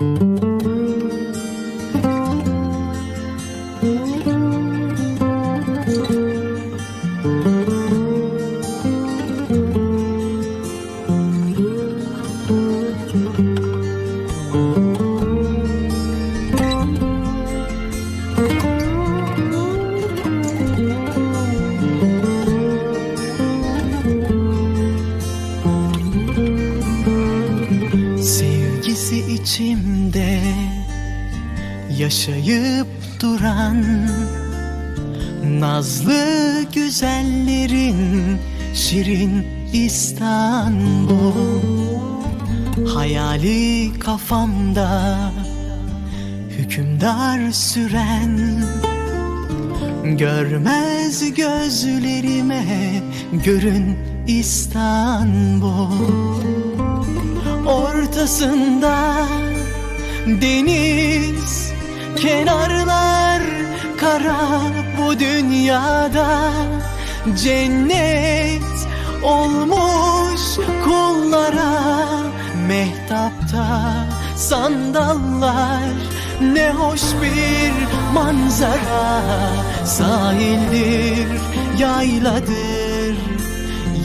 See Sevgisi içimde yaşayıp duran Nazlı güzellerin şirin İstanbul. Hayali kafamda hükümdar süren Görmez gözlerime görün İstanbul Ortasında deniz Kenarlar kara. Bu dünyada Cennet olmuş kullara. Mehtapta sandallar ne hoş bir manzara. Sahildir, yayladır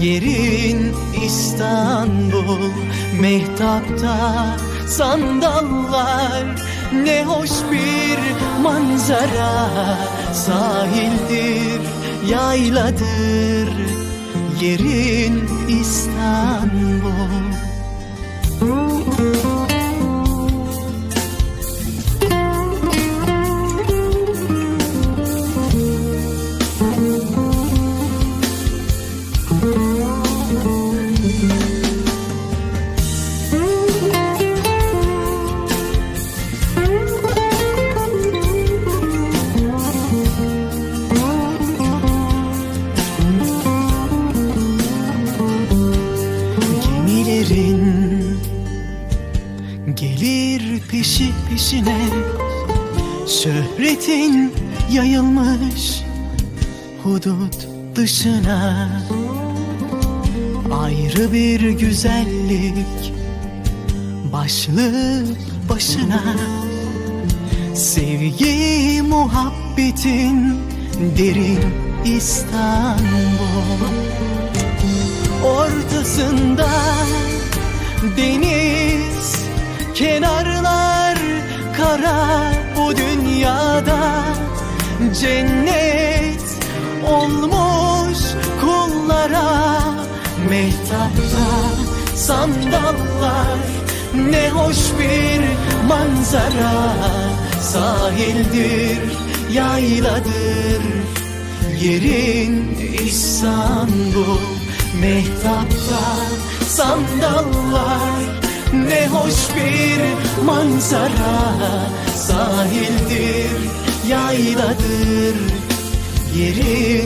Yerin İstanbul. Mehtapta sandallar Ne hoş bir manzara. Sahildir, yayladır Yerin İstanbul. Gemilerin peşi peşine Şöhretin yayılmış hudut dışına. Ayrı bir güzellik başlı başına. Sevgi muhabbetin derin İstanbul. Ortasında deniz Kenarlar kara bu dünyada Cennet olmuş kullara. Mehtapta sandallar Ne hoş bir manzara. Sahildir, yayladır Yerin İstanbul. Mehtapta sandallar hoş bir manzara Sahildir, yayladır İstanbul